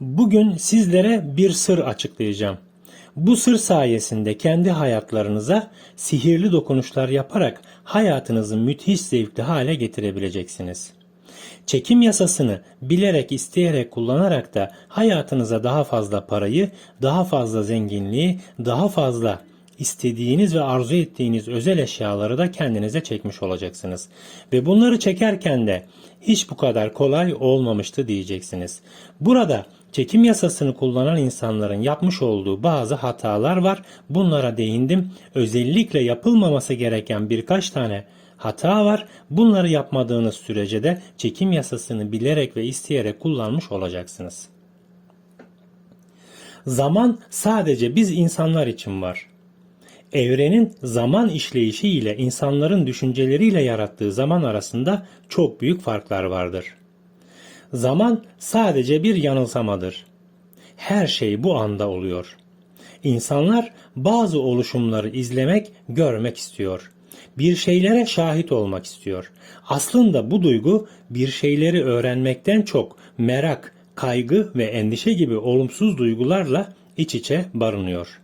Bugün sizlere bir sır açıklayacağım. Bu sır sayesinde kendi hayatlarınıza sihirli dokunuşlar yaparak hayatınızı müthiş zevkli hale getirebileceksiniz. Çekim yasasını bilerek isteyerek kullanarak da hayatınıza daha fazla parayı, daha fazla zenginliği, daha fazla istediğiniz ve arzu ettiğiniz özel eşyaları da kendinize çekmiş olacaksınız. Ve bunları çekerken de hiç bu kadar kolay olmamıştı diyeceksiniz. Burada çekim yasasını kullanan insanların yapmış olduğu bazı hatalar var. Bunlara değindim. Özellikle yapılmaması gereken birkaç tane hata var. Bunları yapmadığınız sürece de çekim yasasını bilerek ve isteyerek kullanmış olacaksınız. Zaman sadece biz insanlar için var. Evrenin zaman işleyişi ile insanların düşünceleriyle yarattığı zaman arasında çok büyük farklar vardır. Zaman sadece bir yanılsamadır. Her şey bu anda oluyor. İnsanlar bazı oluşumları izlemek, görmek istiyor. Bir şeylere şahit olmak istiyor. Aslında bu duygu bir şeyleri öğrenmekten çok merak, kaygı ve endişe gibi olumsuz duygularla iç içe barınıyor.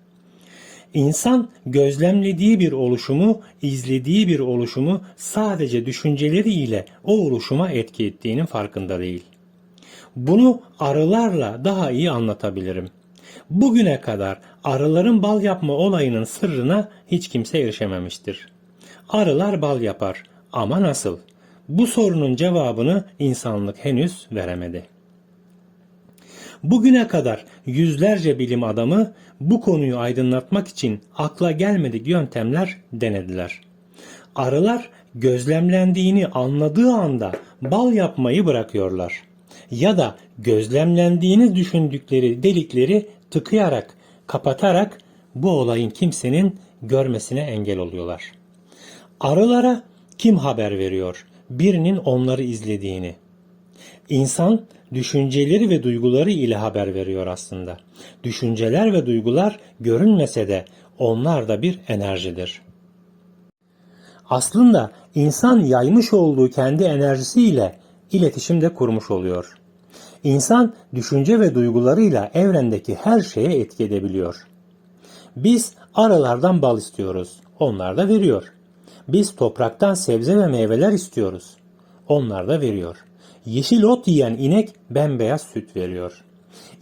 İnsan gözlemlediği bir oluşumu, izlediği bir oluşumu sadece düşünceleriyle o oluşuma etki ettiğinin farkında değil. Bunu arılarla daha iyi anlatabilirim. Bugüne kadar arıların bal yapma olayının sırrına hiç kimse erişememiştir. Arılar bal yapar ama nasıl? Bu sorunun cevabını insanlık henüz veremedi. Bugüne kadar yüzlerce bilim adamı bu konuyu aydınlatmak için akla gelmedik yöntemler denediler. Arılar gözlemlendiğini anladığı anda bal yapmayı bırakıyorlar. Ya da gözlemlendiğini düşündükleri delikleri tıkayarak, kapatarak bu olayın kimsenin görmesine engel oluyorlar. Arılara kim haber veriyor? Birinin onları izlediğini. İnsan düşünceleri ve duyguları ile haber veriyor aslında. Düşünceler ve duygular görünmese de onlar da bir enerjidir. Aslında insan yaymış olduğu kendi enerjisiyle iletişimde kurmuş oluyor. İnsan düşünce ve duygularıyla evrendeki her şeye etki edebiliyor. Biz arılardan bal istiyoruz. Onlar da veriyor. Biz topraktan sebze ve meyveler istiyoruz. Onlar da veriyor. Yeşil ot yiyen inek bembeyaz süt veriyor.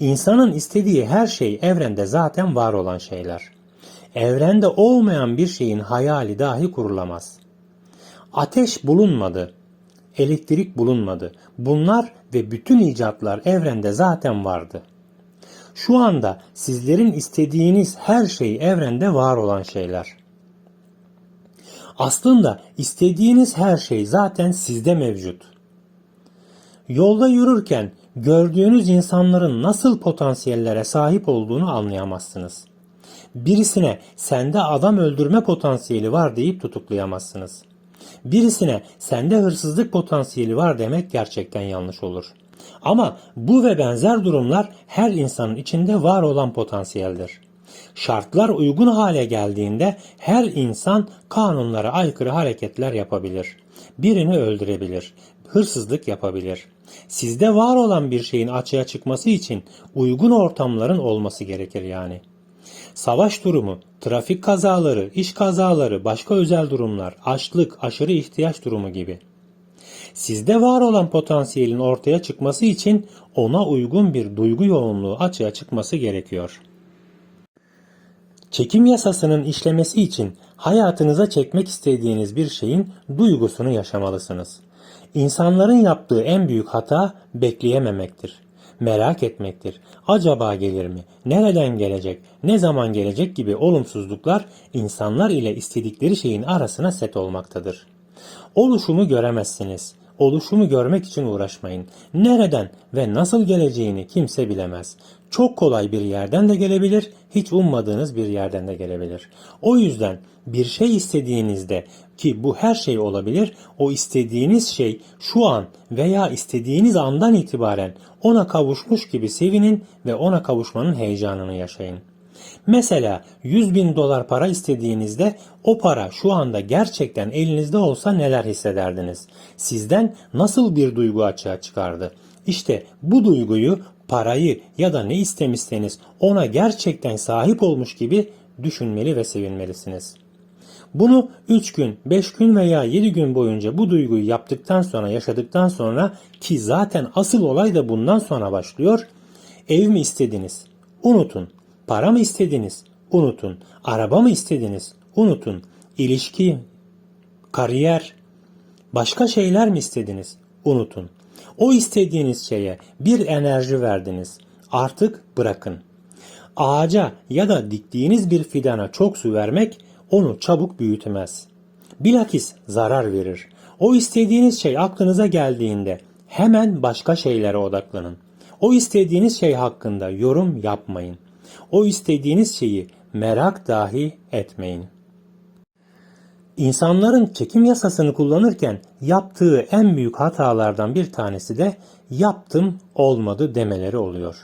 İnsanın istediği her şey evrende zaten var olan şeyler. Evrende olmayan bir şeyin hayali dahi kurulamaz. Ateş bulunmadı. Elektrik bulunmadı. Bunlar ve bütün icatlar evrende zaten vardı. Şu anda sizlerin istediğiniz her şey evrende var olan şeyler. Aslında istediğiniz her şey zaten sizde mevcut. Yolda yürürken gördüğünüz insanların nasıl potansiyellere sahip olduğunu anlayamazsınız. Birisine sende adam öldürme potansiyeli var deyip tutuklayamazsınız. Birisine sende hırsızlık potansiyeli var demek gerçekten yanlış olur. Ama bu ve benzer durumlar her insanın içinde var olan potansiyeldir. Şartlar uygun hale geldiğinde her insan kanunlara aykırı hareketler yapabilir. Birini öldürebilir, hırsızlık yapabilir. Sizde var olan bir şeyin açığa çıkması için uygun ortamların olması gerekir yani. Savaş durumu, trafik kazaları, iş kazaları, başka özel durumlar, açlık, aşırı ihtiyaç durumu gibi. Sizde var olan potansiyelin ortaya çıkması için ona uygun bir duygu yoğunluğu açığa çıkması gerekiyor. Çekim yasasının işlemesi için hayatınıza çekmek istediğiniz bir şeyin duygusunu yaşamalısınız. İnsanların yaptığı en büyük hata bekleyememektir. Merak etmektir. Acaba gelir mi? Nereden gelecek? Ne zaman gelecek gibi olumsuzluklar insanlar ile istedikleri şeyin arasına set olmaktadır. Oluşumu göremezsiniz. Oluşumu görmek için uğraşmayın. Nereden ve nasıl geleceğini kimse bilemez. Çok kolay bir yerden de gelebilir, hiç ummadığınız bir yerden de gelebilir. O yüzden bir şey istediğinizde ki bu her şey olabilir, o istediğiniz şey şu an veya istediğiniz andan itibaren ona kavuşmuş gibi sevinin ve ona kavuşmanın heyecanını yaşayın. Mesela 100 bin dolar para istediğinizde o para şu anda gerçekten elinizde olsa neler hissederdiniz? Sizden nasıl bir duygu açığa çıkardı? İşte bu duyguyu parayı ya da ne istemişseniz ona gerçekten sahip olmuş gibi düşünmeli ve sevinmelisiniz. Bunu 3 gün, 5 gün veya 7 gün boyunca bu duyguyu yaptıktan sonra, yaşadıktan sonra ki zaten asıl olay da bundan sonra başlıyor. Ev mi istediniz? Unutun. Para mı istediniz? Unutun. Araba mı istediniz? Unutun. İlişki, kariyer, başka şeyler mi istediniz? Unutun. O istediğiniz şeye bir enerji verdiniz. Artık bırakın. Ağaca ya da diktiğiniz bir fidana çok su vermek onu çabuk büyütmez. Bilakis zarar verir. O istediğiniz şey aklınıza geldiğinde hemen başka şeylere odaklanın. O istediğiniz şey hakkında yorum yapmayın. O istediğiniz şeyi merak dahi etmeyin. İnsanların çekim yasasını kullanırken yaptığı en büyük hatalardan bir tanesi de yaptım olmadı demeleri oluyor.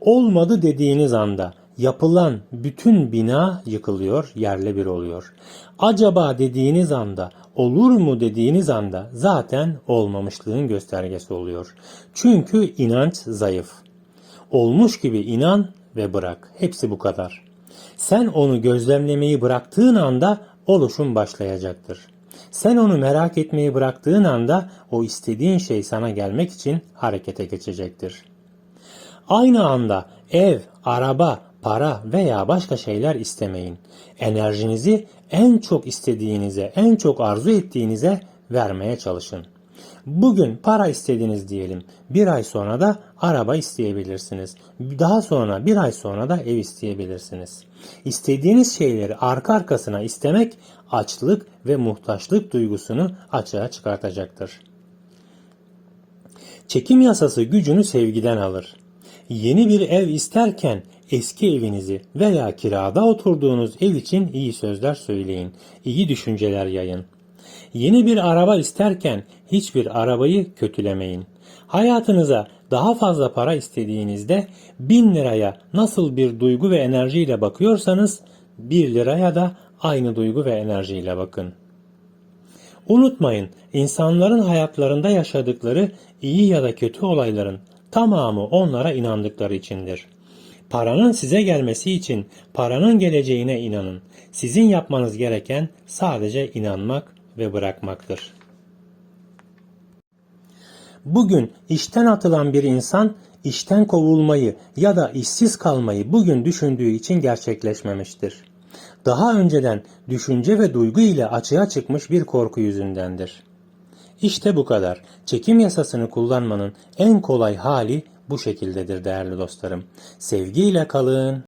Olmadı dediğiniz anda yapılan bütün bina yıkılıyor, yerle bir oluyor. Acaba dediğiniz anda, olur mu dediğiniz anda zaten olmamışlığın göstergesi oluyor. Çünkü inanç zayıf. Olmuş gibi inan ve bırak. Hepsi bu kadar. Sen onu gözlemlemeyi bıraktığın anda oluşum başlayacaktır. Sen onu merak etmeyi bıraktığın anda o istediğin şey sana gelmek için harekete geçecektir. Aynı anda ev, araba, para veya başka şeyler istemeyin. Enerjinizi en çok istediğinize, en çok arzu ettiğinize vermeye çalışın. Bugün para istediniz diyelim. Bir ay sonra da araba isteyebilirsiniz. Daha sonra bir ay sonra da ev isteyebilirsiniz. İstediğiniz şeyleri arka arkasına istemek açlık ve muhtaçlık duygusunu açığa çıkartacaktır. Çekim yasası gücünü sevgiden alır. Yeni bir ev isterken eski evinizi veya kirada oturduğunuz ev için iyi sözler söyleyin, iyi düşünceler yayın. Yeni bir araba isterken hiçbir arabayı kötülemeyin. Hayatınıza daha fazla para istediğinizde 1000 liraya nasıl bir duygu ve enerjiyle bakıyorsanız 1 liraya da aynı duygu ve enerjiyle bakın. Unutmayın, insanların hayatlarında yaşadıkları iyi ya da kötü olayların tamamı onlara inandıkları içindir. Paranın size gelmesi için paranın geleceğine inanın. Sizin yapmanız gereken sadece inanmak ve bırakmaktır. Bugün işten atılan bir insan işten kovulmayı ya da işsiz kalmayı bugün düşündüğü için gerçekleşmemiştir. Daha önceden düşünce ve duygu ile açığa çıkmış bir korku yüzündendir. İşte bu kadar. Çekim yasasını kullanmanın en kolay hali bu şekildedir değerli dostlarım. Sevgiyle kalın.